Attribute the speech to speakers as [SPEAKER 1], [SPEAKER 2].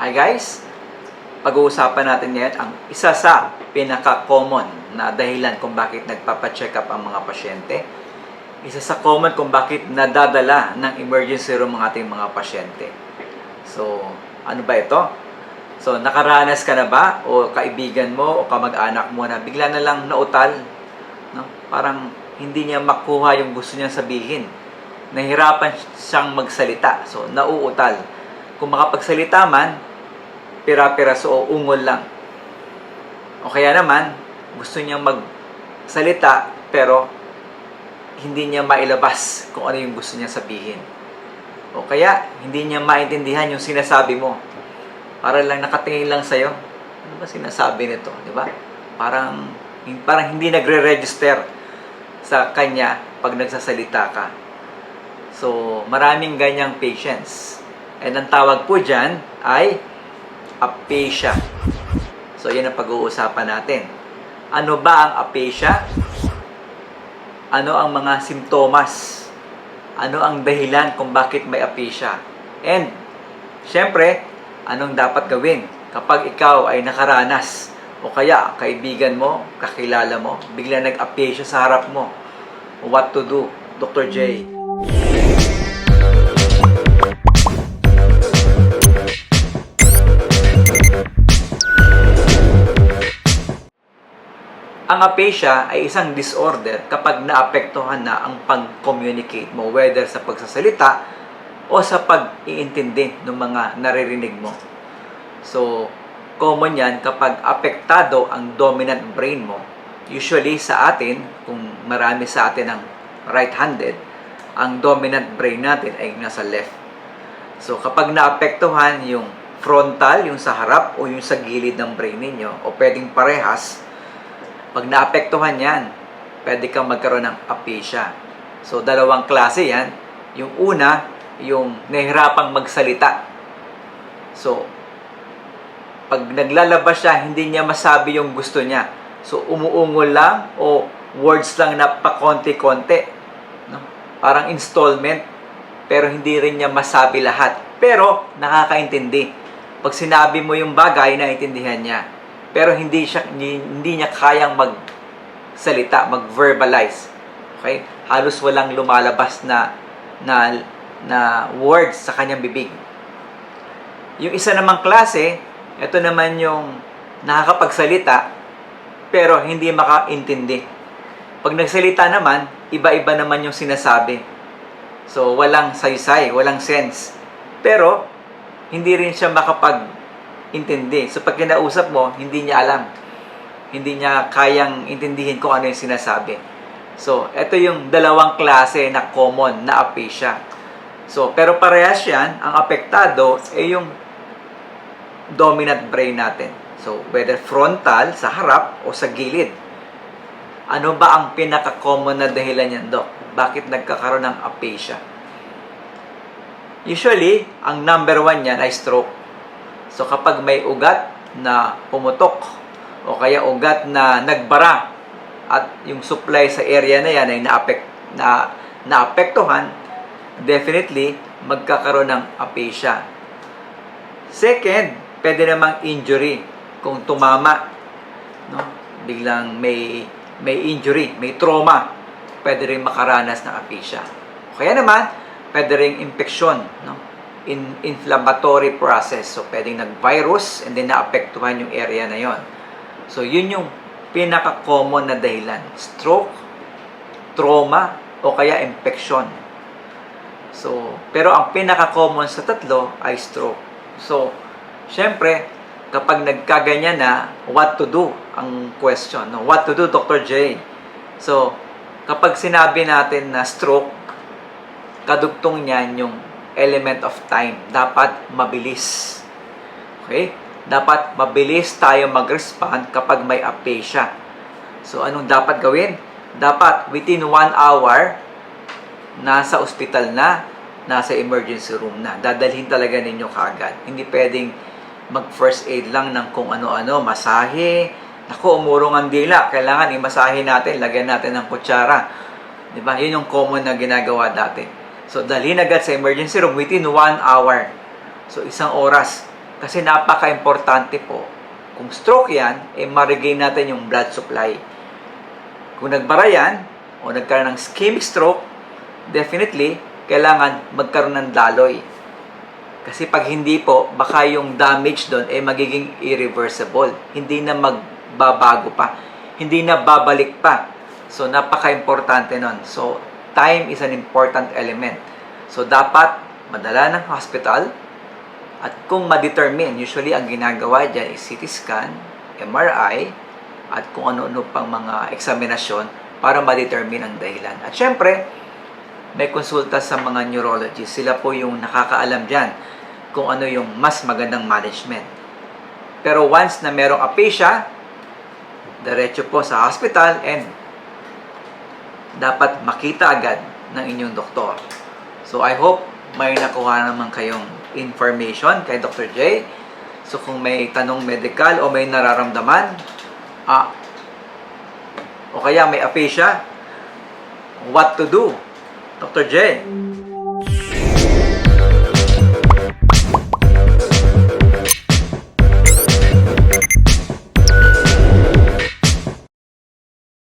[SPEAKER 1] Hi guys! Pag-uusapan natin ngayon ang isa sa pinaka-common na dahilan kung bakit nagpapacheck up ang mga pasyente. Isa sa common kung bakit nadadala ng emergency room ang ating mga pasyente. So, ano ba ito? So, nakaranas ka na ba o kaibigan mo o kamag-anak mo na bigla na lang nautal? No? Parang hindi niya makuha yung gusto niya sabihin. Nahirapan siyang magsalita. So, nauutal. Kung makapagsalita man, pira-piraso o ungol lang. O kaya naman, gusto niyang magsalita pero hindi niya mailabas kung ano yung gusto niya sabihin. O kaya, hindi niya maintindihan yung sinasabi mo. Para lang nakatingin lang sa'yo. Ano ba sinasabi nito? Di ba? Parang, parang hindi nagre-register sa kanya pag nagsasalita ka. So, maraming ganyang patients. And ang tawag po dyan ay aphasia. So, yan ang pag-uusapan natin. Ano ba ang aphasia? Ano ang mga simptomas? Ano ang dahilan kung bakit may aphasia? And, syempre, anong dapat gawin kapag ikaw ay nakaranas o kaya kaibigan mo, kakilala mo, bigla nag-aphasia sa harap mo. What to do? Dr. J. Ang aphasia ay isang disorder kapag naapektuhan na ang pag-communicate mo, whether sa pagsasalita o sa pag-iintindi ng mga naririnig mo. So, common yan kapag apektado ang dominant brain mo. Usually sa atin, kung marami sa atin ang right-handed, ang dominant brain natin ay nasa left. So, kapag naapektuhan yung frontal, yung sa harap o yung sa gilid ng brain ninyo, o pwedeng parehas, pag naapektuhan yan, pwede kang magkaroon ng aphasia. So, dalawang klase yan. Yung una, yung nahihirapang magsalita. So, pag naglalabas siya, hindi niya masabi yung gusto niya. So, umuungol lang o words lang na pakonti-konti. No? Parang installment, pero hindi rin niya masabi lahat. Pero, nakakaintindi. Pag sinabi mo yung bagay, naiintindihan niya pero hindi siya hindi, hindi niya kayang magsalita, mag-verbalize. Okay? Halos walang lumalabas na na na words sa kanyang bibig. Yung isa namang klase, ito naman yung nakakapagsalita pero hindi makaintindi. Pag nagsalita naman, iba-iba naman yung sinasabi. So, walang saysay, walang sense. Pero, hindi rin siya makapag intindi. So pag kinausap mo, hindi niya alam. Hindi niya kayang intindihin kung ano yung sinasabi. So, ito yung dalawang klase na common na aphasia. So, pero parehas yan, ang apektado ay yung dominant brain natin. So, whether frontal, sa harap, o sa gilid. Ano ba ang pinaka-common na dahilan yan, Dok? Bakit nagkakaroon ng aphasia? Usually, ang number one yan ay stroke. So kapag may ugat na pumutok o kaya ugat na nagbara at yung supply sa area na yan ay naapek, na, naapektuhan, definitely magkakaroon ng aphasia. Second, pwede namang injury kung tumama, no? Biglang may may injury, may trauma, pwede rin makaranas ng aphasia. Kaya naman, pwede rin infection, no? In inflammatory process. So, pwedeng nag-virus and then naapektuhan yung area na yon. So, yun yung pinaka-common na dahilan. Stroke, trauma, o kaya infection. So, pero ang pinaka-common sa tatlo ay stroke. So, syempre, kapag nagkaganyan na, what to do? Ang question. No? What to do, Dr. J? So, kapag sinabi natin na stroke, kadugtong niyan yung element of time. Dapat mabilis. Okay? Dapat mabilis tayo mag-respond kapag may aphasia. So, anong dapat gawin? Dapat within one hour, nasa ospital na, nasa emergency room na. Dadalhin talaga ninyo kaagad. Hindi pwedeng mag-first aid lang ng kung ano-ano, masahe. Naku, umurong ang dila. Kailangan imasahe natin, lagyan natin ng kutsara. Di ba? Yun yung common na ginagawa dati. So, dalhin agad sa emergency room within one hour. So, isang oras. Kasi napaka-importante po. Kung stroke yan, eh ma-regain natin yung blood supply. Kung nagbara yan, o nagkaroon ng ischemic stroke, definitely, kailangan magkaroon ng daloy. Kasi pag hindi po, baka yung damage doon ay magiging irreversible. Hindi na magbabago pa. Hindi na babalik pa. So, napaka-importante nun. So, time is an important element. So, dapat madala ng hospital at kung ma-determine, usually ang ginagawa dyan is CT scan, MRI, at kung ano-ano pang mga eksaminasyon para ma-determine ang dahilan. At syempre, may konsulta sa mga neurologists. Sila po yung nakakaalam dyan kung ano yung mas magandang management. Pero once na merong aphasia, diretso po sa hospital and dapat makita agad ng inyong doktor. So I hope may nakuha naman kayong information kay Dr. J. So kung may tanong medical o may nararamdaman, ah, o kaya may aphasia, what to do? Dr. J.